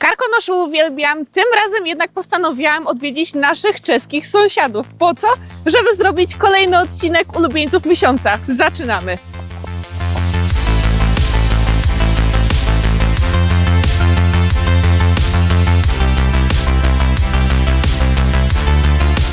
Karkonoszy uwielbiam, tym razem jednak postanowiłam odwiedzić naszych czeskich sąsiadów. Po co? Żeby zrobić kolejny odcinek ulubieńców miesiąca. Zaczynamy!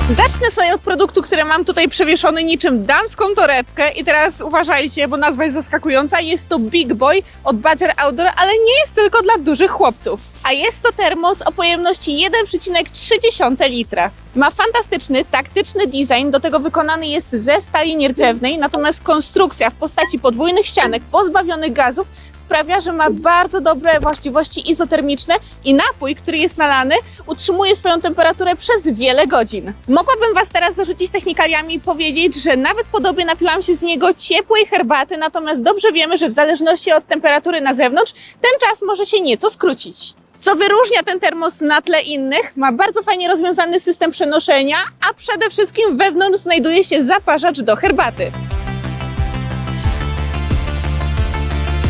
Zacznę sobie od produktu, który mam tutaj przewieszony niczym damską torebkę i teraz uważajcie, bo nazwa jest zaskakująca. Jest to Big Boy od Badger Outdoor, ale nie jest tylko dla dużych chłopców. A jest to termos o pojemności 1,3 litra. Ma fantastyczny, taktyczny design, do tego wykonany jest ze stali nierdzewnej, natomiast konstrukcja w postaci podwójnych ścianek pozbawionych gazów sprawia, że ma bardzo dobre właściwości izotermiczne i napój, który jest nalany, utrzymuje swoją temperaturę przez wiele godzin. Mogłabym Was teraz zarzucić technikaliami i powiedzieć, że nawet podobnie napiłam się z niego ciepłej herbaty, natomiast dobrze wiemy, że w zależności od temperatury na zewnątrz, ten czas może się nieco skrócić. Co wyróżnia ten termos na tle innych? Ma bardzo fajnie rozwiązany system przenoszenia, a przede wszystkim wewnątrz znajduje się zaparzacz do herbaty.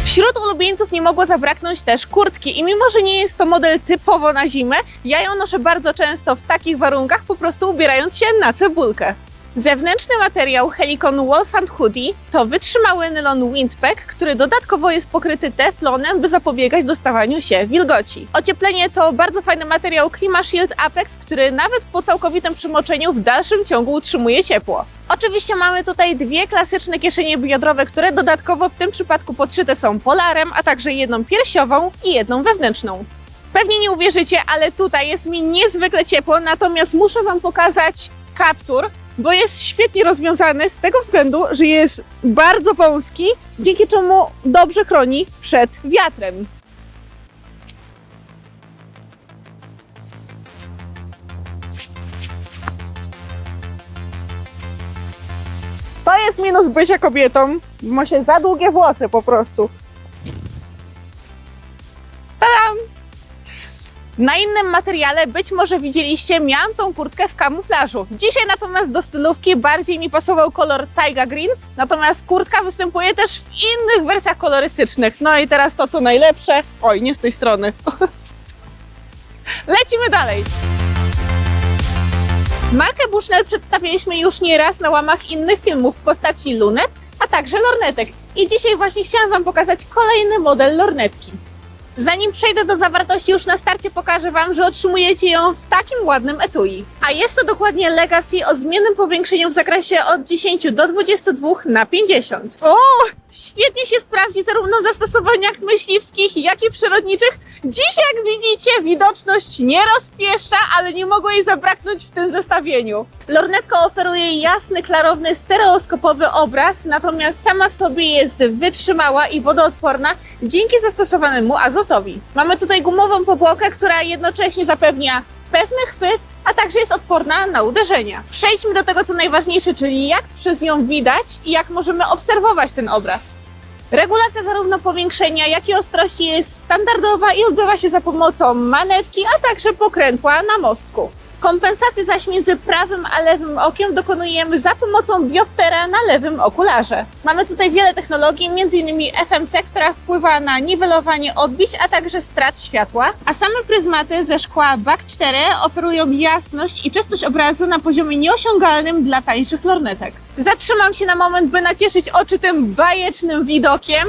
Wśród ulubieńców nie mogło zabraknąć też kurtki i mimo, że nie jest to model typowo na zimę, ja ją noszę bardzo często w takich warunkach, po prostu ubierając się na cebulkę. Zewnętrzny materiał Helicon Wolfand Hoodie to wytrzymały nylon windpack, który dodatkowo jest pokryty teflonem, by zapobiegać dostawaniu się wilgoci. Ocieplenie to bardzo fajny materiał ClimaShield Apex, który nawet po całkowitym przemoczeniu w dalszym ciągu utrzymuje ciepło. Oczywiście mamy tutaj dwie klasyczne kieszenie biodrowe, które dodatkowo w tym przypadku podszyte są polarem, a także jedną piersiową i jedną wewnętrzną. Pewnie nie uwierzycie, ale tutaj jest mi niezwykle ciepło, natomiast muszę Wam pokazać kaptur, bo jest świetnie rozwiązany z tego względu, że jest bardzo wąski, dzięki czemu dobrze chroni przed wiatrem. To jest minus bycia kobietą, ma się za długie włosy po prostu. Tadam! Na innym materiale być może widzieliście, miałam tą kurtkę w kamuflażu. Dzisiaj natomiast do stylówki bardziej mi pasował kolor Taiga Green, natomiast kurtka występuje też w innych wersjach kolorystycznych. No i teraz to co najlepsze. Oj, nie z tej strony. Lecimy dalej. Markę Bushnell przedstawiliśmy już nieraz na łamach innych filmów w postaci lunet, a także lornetek. I dzisiaj właśnie chciałam Wam pokazać kolejny model lornetki. Zanim przejdę do zawartości, już na starcie pokażę Wam, że otrzymujecie ją w takim ładnym etui. A jest to dokładnie Legacy o zmiennym powiększeniu w zakresie od 10 do 22 na 50. O! Świetnie się sprawdzi zarówno w zastosowaniach myśliwskich, jak i przyrodniczych. Dziś, jak widzicie, widoczność nie rozpieszcza, ale nie mogło jej zabraknąć w tym zestawieniu. Lornetka oferuje jasny, klarowny, stereoskopowy obraz, natomiast sama w sobie jest wytrzymała i wodoodporna dzięki zastosowanemu azotowi. Mamy tutaj gumową powłokę, która jednocześnie zapewnia pewny chwyt, a także jest odporna na uderzenia. Przejdźmy do tego, co najważniejsze, czyli jak przez nią widać i jak możemy obserwować ten obraz. Regulacja zarówno powiększenia, jak i ostrości jest standardowa i odbywa się za pomocą manetki, a także pokrętła na mostku. Kompensację zaś między prawym a lewym okiem dokonujemy za pomocą dioptera na lewym okularze. Mamy tutaj wiele technologii, m.in. FMC, która wpływa na niwelowanie odbić, a także strat światła, a same pryzmaty ze szkła BAK 4 oferują jasność i czystość obrazu na poziomie nieosiągalnym dla tańszych lornetek. Zatrzymam się na moment, by nacieszyć oczy tym bajecznym widokiem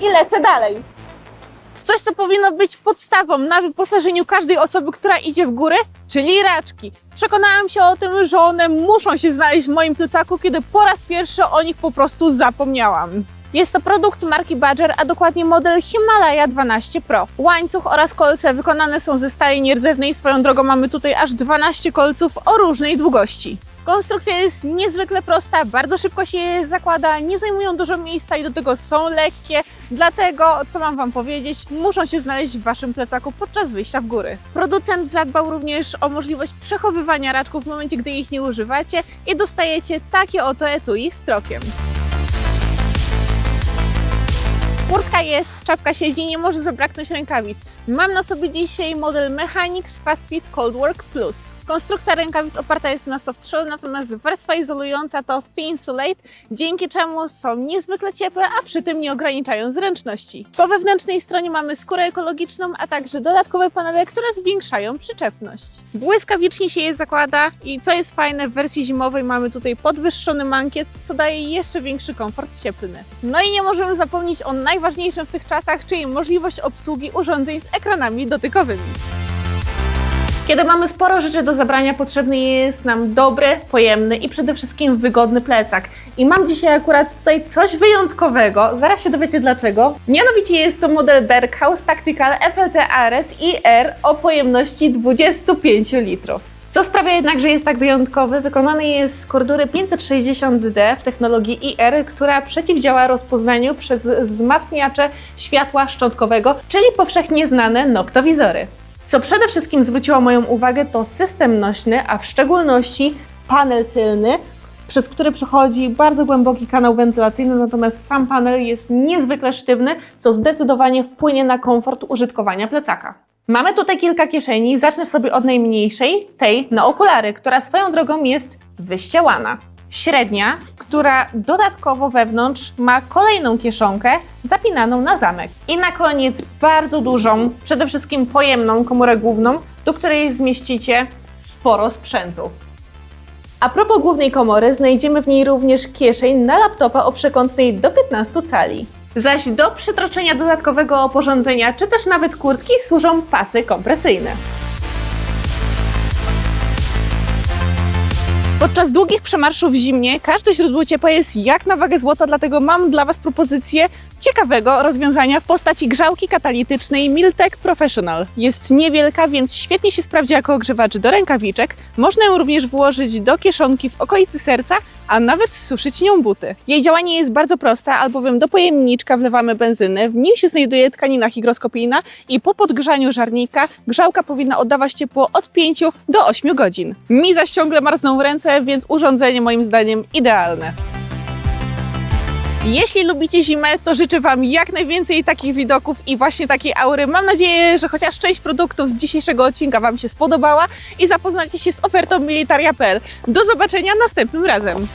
i lecę dalej. Coś, co powinno być podstawą na wyposażeniu każdej osoby, która idzie w górę, czyli raczki. Przekonałam się o tym, że one muszą się znaleźć w moim plecaku, kiedy po raz pierwszy o nich po prostu zapomniałam. Jest to produkt marki Badger, a dokładnie model Himalaya 12 Pro. Łańcuch oraz kolce wykonane są ze stali nierdzewnej. Swoją drogą mamy tutaj aż 12 kolców o różnej długości. Konstrukcja jest niezwykle prosta, bardzo szybko się je zakłada, nie zajmują dużo miejsca i do tego są lekkie, dlatego, co mam Wam powiedzieć, muszą się znaleźć w Waszym plecaku podczas wyjścia w góry. Producent zadbał również o możliwość przechowywania raczków w momencie, gdy ich nie używacie i dostajecie takie oto etui z strokiem. Kurtka jest, czapka siedzi, nie może zabraknąć rękawic. Mam na sobie dzisiaj model Mechanics Fast Fit Cold Work Plus. Konstrukcja rękawic oparta jest na soft shell, natomiast warstwa izolująca to Thin Insulate, dzięki czemu są niezwykle ciepłe, a przy tym nie ograniczają zręczności. Po wewnętrznej stronie mamy skórę ekologiczną, a także dodatkowe panele, które zwiększają przyczepność. Błyskawicznie się je zakłada i co jest fajne, w wersji zimowej mamy tutaj podwyższony mankiet, co daje jeszcze większy komfort cieplny. No i nie możemy zapomnieć o najważniejszym w tych czasach, czyli możliwość obsługi urządzeń z ekranami dotykowymi. Kiedy mamy sporo rzeczy do zabrania, potrzebny jest nam dobry, pojemny i przede wszystkim wygodny plecak. I mam dzisiaj akurat tutaj coś wyjątkowego, zaraz się dowiecie dlaczego. Mianowicie jest to model Berghaus Tactical FLT RS IR o pojemności 25 litrów. Co sprawia jednak, że jest tak wyjątkowy? Wykonany jest z kordury 560D w technologii IR, która przeciwdziała rozpoznaniu przez wzmacniacze światła szczątkowego, czyli powszechnie znane noktowizory. Co przede wszystkim zwróciło moją uwagę, to system nośny, a w szczególności panel tylny, przez który przechodzi bardzo głęboki kanał wentylacyjny, natomiast sam panel jest niezwykle sztywny, co zdecydowanie wpłynie na komfort użytkowania plecaka. Mamy tutaj kilka kieszeni. Zacznę sobie od najmniejszej, tej na okulary, która swoją drogą jest wyścielana. Średnia, która dodatkowo wewnątrz ma kolejną kieszonkę zapinaną na zamek. I na koniec bardzo dużą, przede wszystkim pojemną komorę główną, do której zmieścicie sporo sprzętu. A propos głównej komory, znajdziemy w niej również kieszeń na laptopa o przekątnej do 15 cali. Zaś do przytroczenia dodatkowego oporządzenia, czy też nawet kurtki służą pasy kompresyjne. Podczas długich przemarszów w zimnie każde źródło ciepła jest jak na wagę złota, dlatego mam dla Was propozycję ciekawego rozwiązania w postaci grzałki katalitycznej Miltec Professional. Jest niewielka, więc świetnie się sprawdzi jako ogrzewacz do rękawiczek. Można ją również włożyć do kieszonki w okolicy serca, a nawet suszyć nią buty. Jej działanie jest bardzo proste, albowiem do pojemniczka wlewamy benzynę, w nim się znajduje tkanina hygroskopijna i po podgrzaniu żarnika grzałka powinna oddawać ciepło od 5 do 8 godzin. Mi zaś ciągle marzną ręce, więc urządzenie moim zdaniem idealne. Jeśli lubicie zimę, to życzę Wam jak najwięcej takich widoków i właśnie takiej aury. Mam nadzieję, że chociaż część produktów z dzisiejszego odcinka Wam się spodobała i zapoznacie się z ofertą militaria.pl. Do zobaczenia następnym razem.